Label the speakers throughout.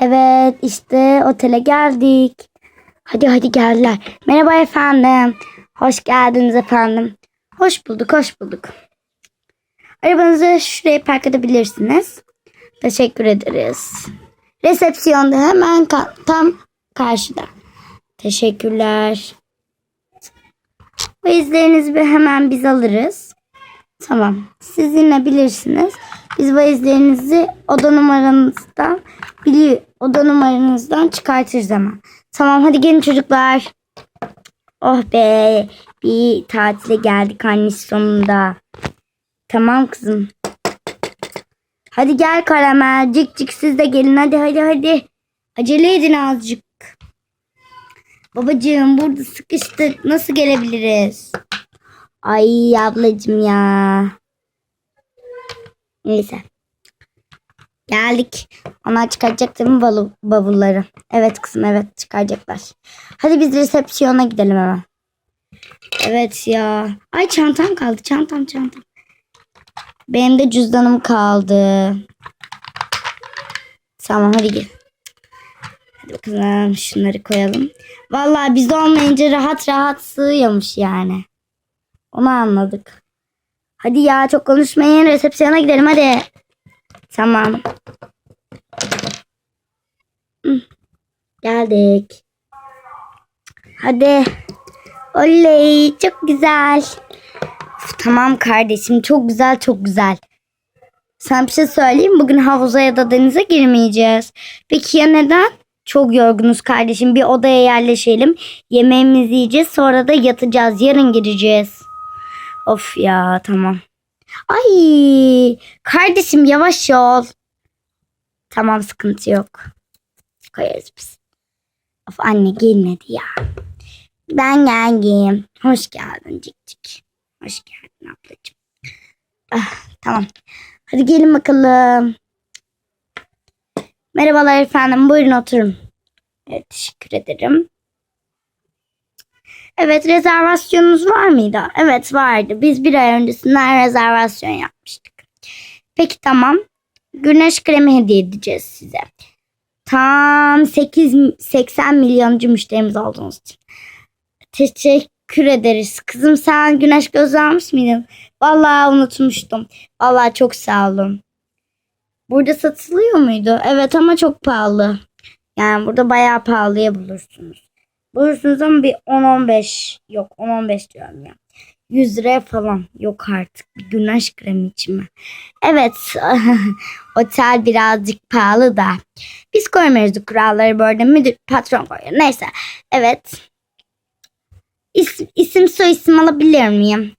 Speaker 1: Evet işte otele geldik. Hadi hadi geldiler. Merhaba efendim. Hoş geldiniz efendim. Hoş bulduk hoş bulduk. Arabanızı şuraya park edebilirsiniz. Teşekkür ederiz. Resepsiyonda hemen ka- tam karşıda. Teşekkürler. Valizlerinizi hemen biz alırız. Tamam. Siz inebilirsiniz. Biz valizlerinizi oda numaranızdan biliyor oda numaranızdan çıkartırız hemen. Tamam hadi gelin çocuklar. Oh be bir tatile geldik annesi sonunda. Tamam kızım. Hadi gel karamel. Cik cik siz de gelin hadi hadi hadi. Acele edin azıcık. Babacığım burada sıkıştık. Nasıl gelebiliriz? Ay ablacığım ya. Neyse. Geldik. Onlar çıkaracak değil mi balu- bavulları? Evet kızım evet çıkaracaklar. Hadi biz resepsiyona gidelim hemen. Evet ya. Ay çantam kaldı. Çantam çantam. Benim de cüzdanım kaldı. Tamam hadi gel. Hadi bakalım şunları koyalım. Vallahi biz olmayınca rahat rahat sığıyormuş yani. Onu anladık. Hadi ya çok konuşmayın. Resepsiyona gidelim hadi. Tamam. Hı, Geldik. Hadi. Oley çok güzel. Uf, tamam kardeşim çok güzel çok güzel. Sen bir şey söyleyeyim? Bugün havuza ya da denize girmeyeceğiz. Peki ya neden? Çok yorgunuz kardeşim. Bir odaya yerleşelim. Yemeğimizi yiyeceğiz. Sonra da yatacağız. Yarın gireceğiz. Of ya tamam. Ay kardeşim yavaş ol. Tamam sıkıntı yok. Koyarız biz. Of anne gelmedi ya. Ben geldim. Hoş geldin cik cik. Hoş geldin ablacığım. Ah, tamam. Hadi gelin bakalım. Merhabalar efendim. Buyurun oturun. Evet teşekkür ederim. Evet rezervasyonunuz var mıydı? Evet vardı. Biz bir ay öncesinden rezervasyon yapmıştık. Peki tamam. Güneş kremi hediye edeceğiz size. Tam 8 80 milyoncu müşterimiz olduğunuz için. Teşekkür ederiz. Kızım sen güneş gözü almış mıydın? Vallahi unutmuştum. Vallahi çok sağ olun. Burada satılıyor muydu? Evet ama çok pahalı. Yani burada bayağı pahalıya bulursunuz. Bulursunuz ama bir 10-15 yok 10-15 diyorum ya. 100 liraya falan yok artık bir güneş kremi için? Evet otel birazcık pahalı da. Biz koymuyoruz kuralları bu arada müdür patron koyuyor. Neyse evet. İsim, isim soy isim alabilir miyim?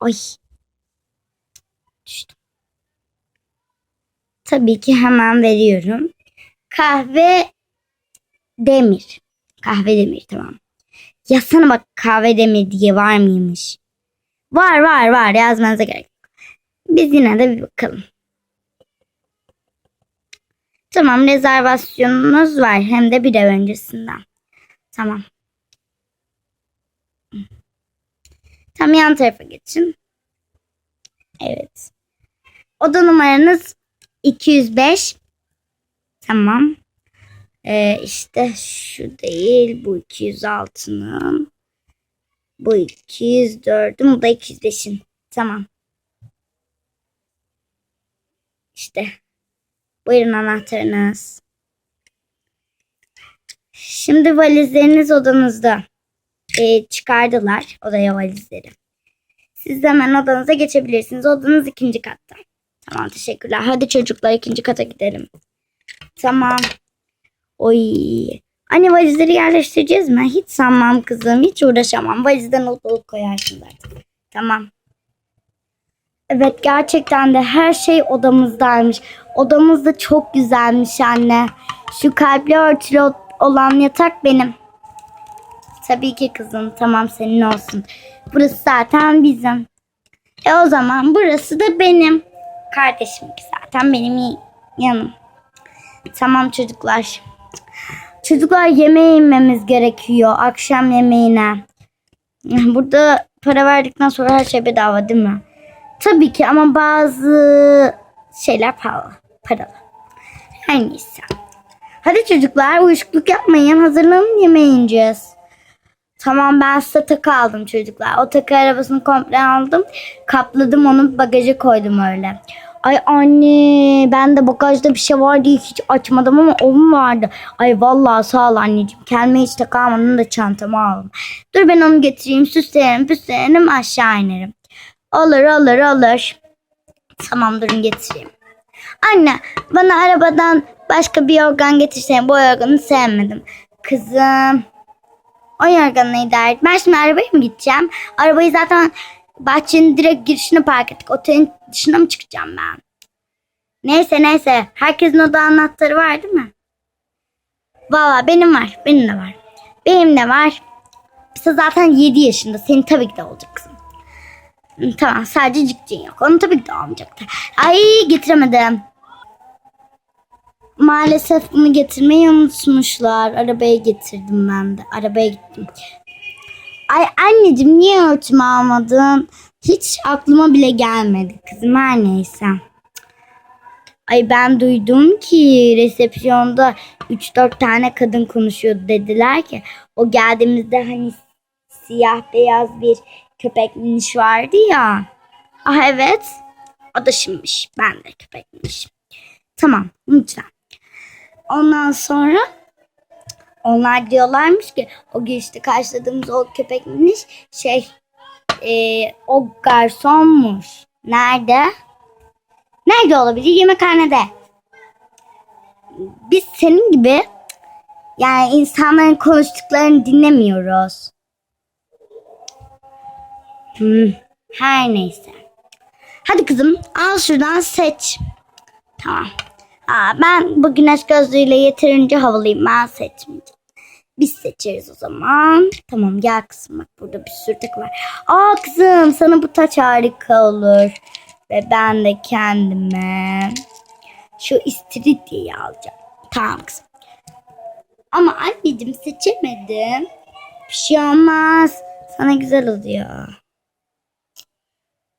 Speaker 1: Ay. Düştüm. Tabii ki hemen veriyorum. Kahve demir. Kahve demir tamam. Yazsana bak kahve demir diye var mıymış? Var var var yazmanıza gerek yok. Biz yine de bir bakalım. Tamam rezervasyonunuz var hem de bir ev öncesinden. Tamam. Tam yan tarafa geçin. Evet. Oda numaranız 205. Tamam. Ee, işte şu değil. Bu 206'nın. Bu 204'ün. Bu da 205'in. Tamam. İşte. Buyurun anahtarınız. Şimdi valizleriniz odanızda. Ee, çıkardılar odaya valizleri. Siz de hemen odanıza geçebilirsiniz. Odanız ikinci katta. Tamam teşekkürler. Hadi çocuklar ikinci kata gidelim. Tamam. Oy. Anne valizleri yerleştireceğiz mi? Hiç sanmam kızım. Hiç uğraşamam. Valizden alıp koyarsın zaten. Tamam. Evet gerçekten de her şey odamızdaymış. Odamız da çok güzelmiş anne. Şu kalpli örtülü olan yatak benim. Tabii ki kızım. Tamam senin olsun. Burası zaten bizim. E o zaman burası da benim. Kardeşim zaten benim yanım. Tamam çocuklar. Çocuklar yemeğe inmemiz gerekiyor. Akşam yemeğine. Burada para verdikten sonra her şey bedava değil mi? Tabii ki ama bazı şeyler pahalı. Paralı. Her neyse. Hadi çocuklar uyuşukluk yapmayın. Hazırlanın yemeğe ineceğiz. Tamam ben size takı aldım çocuklar. O takı arabasını komple aldım. Kapladım onu bagaja koydum öyle. Ay anne ben de bagajda bir şey var diye hiç açmadım ama o mu vardı? Ay vallahi sağ ol anneciğim. Kendime hiç almadım da çantama aldım. Dur ben onu getireyim süslerim püslerim aşağı inerim. Olur olur olur. Tamam durun getireyim. Anne bana arabadan başka bir yorgan getirsene. Bu yorganı sevmedim. Kızım. O yorganı idare et. Ben şimdi arabaya mı gideceğim? Arabayı zaten bahçenin direkt girişine park ettik. Otelin dışına mı çıkacağım ben? Neyse neyse. Herkesin oda anahtarı var değil mi? Valla benim var. Benim de var. Benim de var. Biz zaten 7 yaşında. Senin tabii ki de olacak Tamam sadece cikcin yok. Onu tabii ki de almayacaktı. Ay getiremedim. Maalesef bunu getirmeyi unutmuşlar. Arabaya getirdim ben de. Arabaya gittim. Ay anneciğim niye örtümü almadın? Hiç aklıma bile gelmedi kızım her neyse. Ay ben duydum ki resepsiyonda 3-4 tane kadın konuşuyordu dediler ki o geldiğimizde hani siyah beyaz bir köpek miniş vardı ya. Ah evet. O da şimdimiş. Ben de köpek minişim. Tamam lütfen. Ondan sonra onlar diyorlarmış ki o girişte karşıladığımız o köpek miniş şey eee, o garsonmuş. Nerede? Nerede olabilir? Yemekhanede. Biz senin gibi yani insanların konuştuklarını dinlemiyoruz. Hmm, her neyse. Hadi kızım al şuradan seç. Tamam. Aa, ben bu güneş gözlüğüyle yeterince havalıyım. Ben seçmeyeceğim. Biz seçeriz o zaman. Tamam gel kızım bak burada bir sürü takı var. Aa kızım sana bu taç harika olur. Ve ben de kendime şu istiridyeyi alacağım. Tamam kızım. Ama anneciğim seçemedim. Bir şey olmaz. Sana güzel oluyor.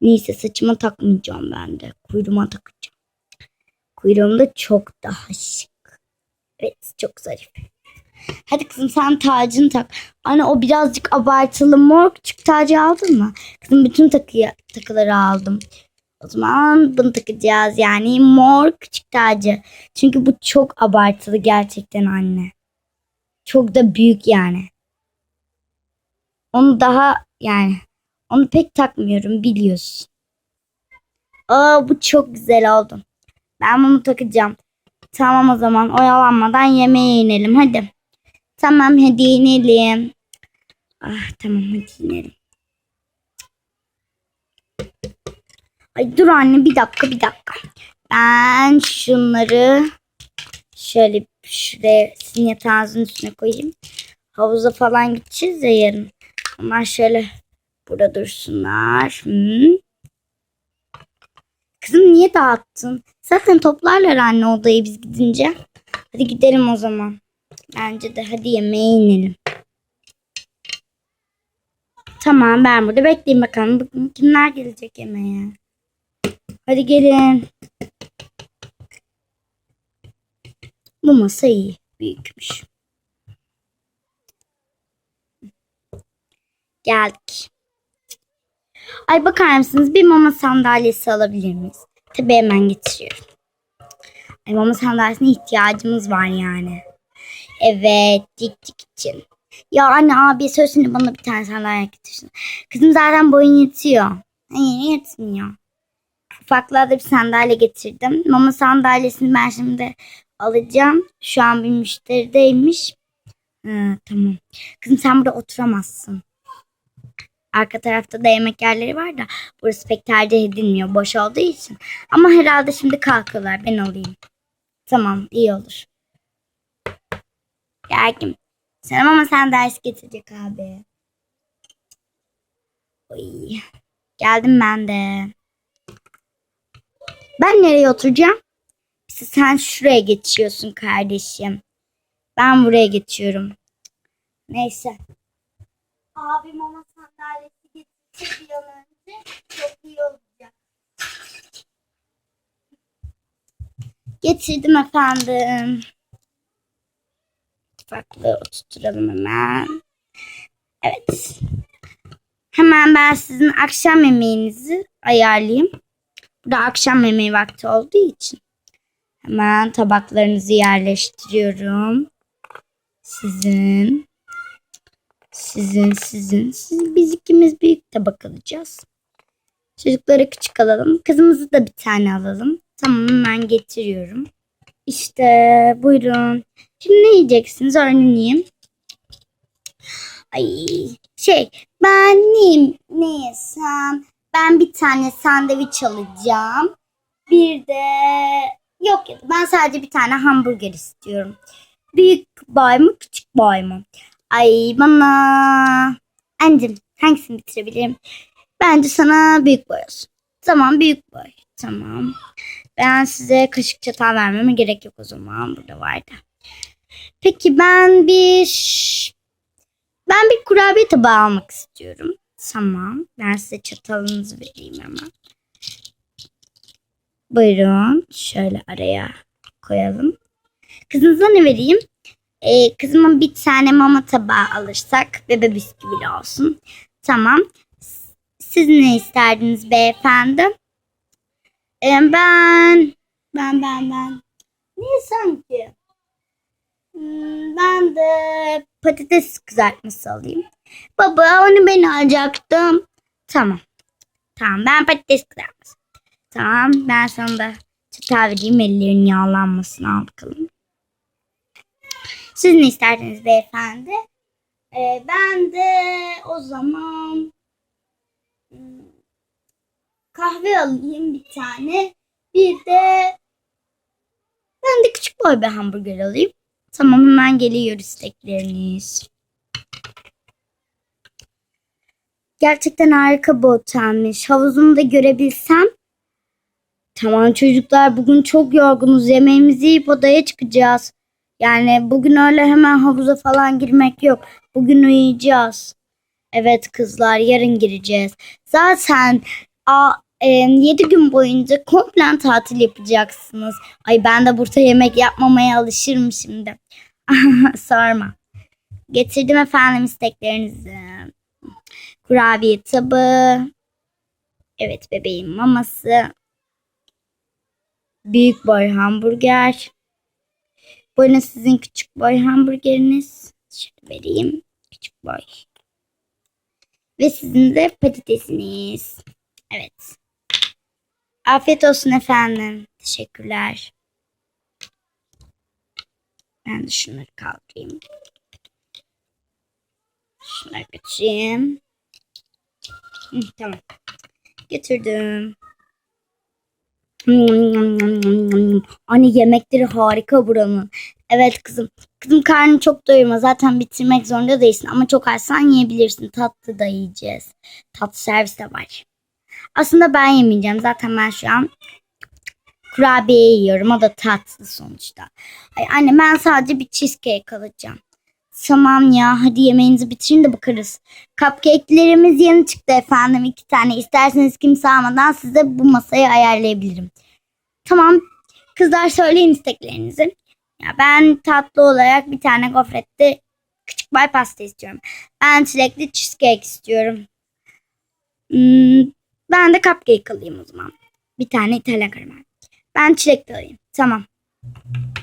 Speaker 1: Neyse saçıma takmayacağım ben de. Kuyruğuma takacağım. Kuyruğum da çok daha şık. Evet çok zarif. Hadi kızım sen tacını tak. Anne o birazcık abartılı mor küçük tacı aldın mı? Kızım bütün takıyı, takıları aldım. O zaman bunu takacağız yani mor küçük tacı. Çünkü bu çok abartılı gerçekten anne. Çok da büyük yani. Onu daha yani onu pek takmıyorum biliyorsun. Aa bu çok güzel oldu. Ben bunu takacağım. Tamam o zaman oyalanmadan yemeğe inelim hadi. Tamam hadi inelim. Ah tamam hadi inelim. Ay dur anne bir dakika bir dakika. Ben şunları şöyle şuraya sizin yatağınızın üstüne koyayım. Havuza falan gideceğiz ya yarın. Onlar şöyle burada dursunlar. Hmm. Kızım niye dağıttın? Zaten toplarlar anne odayı biz gidince. Hadi gidelim o zaman. Bence de hadi yemeğe inelim. Tamam ben burada bekleyeyim bakalım. Bakın kimler gelecek yemeğe. Hadi gelin. Bu masa iyi. Büyükmüş. Geldik. Ay bakar mısınız bir mama sandalyesi alabilir miyiz? Tabii hemen getiriyorum. Ay mama sandalyesine ihtiyacımız var yani. Evet dik dik için. Ya anne abi söylesene bana bir tane sandalye getirsin. Kızım zaten boyun yetiyor. Hayır yetmiyor. Ufaklığa da bir sandalye getirdim. Mama sandalyesini ben şimdi alacağım. Şu an bir müşterideymiş. Ha, tamam. Kızım sen burada oturamazsın. Arka tarafta da yemek yerleri var da burası pek tercih edilmiyor boş olduğu için. Ama herhalde şimdi kalkıyorlar ben alayım. Tamam iyi olur. Geldim. Sen ama sen ders getirecek abi. Oy. Geldim ben de. Ben nereye oturacağım? İşte sen şuraya geçiyorsun kardeşim. Ben buraya geçiyorum. Neyse. Abim ama sandalyesi getirse bir an önce çok iyi olacak. Getirdim efendim. mutfaklığı oturtalım hemen. Evet. Hemen ben sizin akşam yemeğinizi ayarlayayım. Burada akşam yemeği vakti olduğu için. Hemen tabaklarınızı yerleştiriyorum. Sizin. Sizin, sizin. Siz, biz ikimiz büyük tabak alacağız. Çocukları küçük alalım. Kızımızı da bir tane alalım. Tamam hemen getiriyorum. İşte buyurun. Şimdi ne yiyeceksiniz öğreneyim. Ay şey ben ne, ne yesem? Ben bir tane sandviç alacağım. Bir de yok ya ben sadece bir tane hamburger istiyorum. Büyük boy mu küçük boy mu? Ay bana. Encim hangisini bitirebilirim? Bence sana büyük boy olsun. Tamam büyük boy. Tamam. Ben size kaşık çatal vermeme gerek yok o zaman. Burada vardı. Peki ben bir ben bir kurabiye tabağı almak istiyorum. Tamam. Ben size çatalınızı vereyim hemen. Buyurun. Şöyle araya koyalım. Kızınıza ne vereyim? Ee, kızıma bir tane mama tabağı alırsak bebe bisküvili olsun. Tamam. Siz ne isterdiniz beyefendi? Ee, ben ben ben ben niye sanki? Hmm, ben de patates kızartması alayım. Baba onu ben alacaktım. Tamam. Tamam ben patates kızartması. Tamam ben sana da çatal vereyim ellerin yağlanmasın al bakalım. Siz ne isterdiniz beyefendi? Ee, ben de o zaman kahve alayım bir tane. Bir de ben de küçük boy bir hamburger alayım. Tamam hemen geliyor istekleriniz. Gerçekten harika bir otelmiş. Havuzunu da görebilsem. Tamam çocuklar bugün çok yorgunuz. Yemeğimizi yiyip odaya çıkacağız. Yani bugün öyle hemen havuza falan girmek yok. Bugün uyuyacağız. Evet kızlar yarın gireceğiz. Zaten a, 7 gün boyunca komple tatil yapacaksınız. Ay ben de burada yemek yapmamaya alışırım şimdi. Sorma. Getirdim efendim isteklerinizi. Kurabiye tabağı. Evet bebeğin maması. Büyük boy hamburger. Buyurun sizin küçük boy hamburgeriniz. Şöyle vereyim. Küçük boy. Ve sizin de patatesiniz. Evet. Afiyet olsun efendim. Teşekkürler. Ben de şunları kaldırayım. Şunları götüreyim. Tamam. Götürdüm. Anne yemekleri harika buranın. Evet kızım. Kızım karnı çok doyurma. Zaten bitirmek zorunda değilsin. Ama çok açsan yiyebilirsin. Tatlı da yiyeceğiz. Tatlı servis de var. Aslında ben yemeyeceğim. Zaten ben şu an kurabiye yiyorum. O da tatlı sonuçta. Ay anne ben sadece bir cheesecake alacağım. Tamam ya hadi yemeğinizi bitirin de bakarız. Cupcake'lerimiz yeni çıktı efendim iki tane. İsterseniz kimse almadan size bu masayı ayarlayabilirim. Tamam kızlar söyleyin isteklerinizi. Ya ben tatlı olarak bir tane gofrette küçük bay pasta istiyorum. Ben çilekli cheesecake istiyorum. Hmm, ben de cupcake alayım o zaman. Bir tane İtalyan karamel. Ben çilekli alayım. Tamam.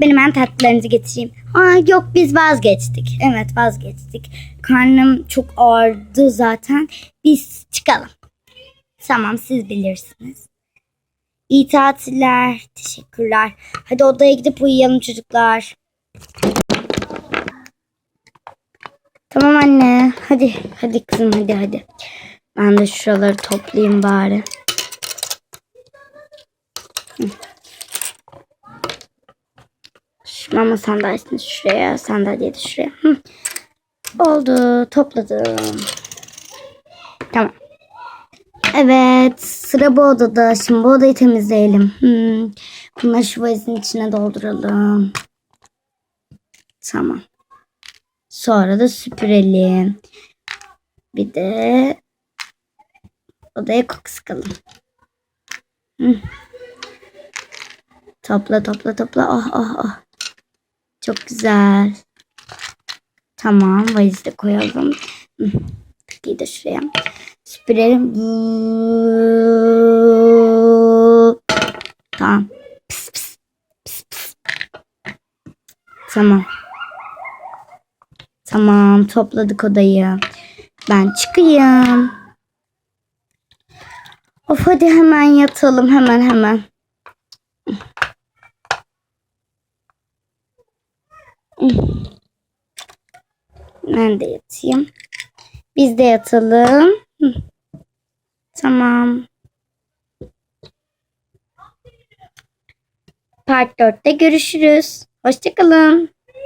Speaker 1: Ben hemen tatlılarınızı getireyim. Aa, yok biz vazgeçtik. Evet vazgeçtik. Karnım çok ağrıdı zaten. Biz çıkalım. Tamam siz bilirsiniz. İyi tatiller. Teşekkürler. Hadi odaya gidip uyuyalım çocuklar. Tamam anne. Hadi hadi kızım hadi hadi. Ben de şuraları toplayayım bari. Şu mama sandalyesini şuraya, sandalyeyi de şuraya. Oldu, topladım. Tamam. Evet, sıra bu odada. Şimdi bu odayı temizleyelim. Hmm. Bunları şu valizin içine dolduralım. Tamam. Sonra da süpürelim. Bir de odaya koku sıkalım. Hı. Topla topla topla. Oh oh oh. Çok güzel. Tamam valizi de koyalım. Hı, Takıyı da şuraya. Süpürelim. Tamam. Pıs, pıs, pıs, pıs. Tamam. Tamam topladık odayı. Ben çıkayım. Of hadi hemen yatalım hemen hemen. Ben de yatayım. Biz de yatalım. Tamam. Part 4'te görüşürüz. Hoşçakalın.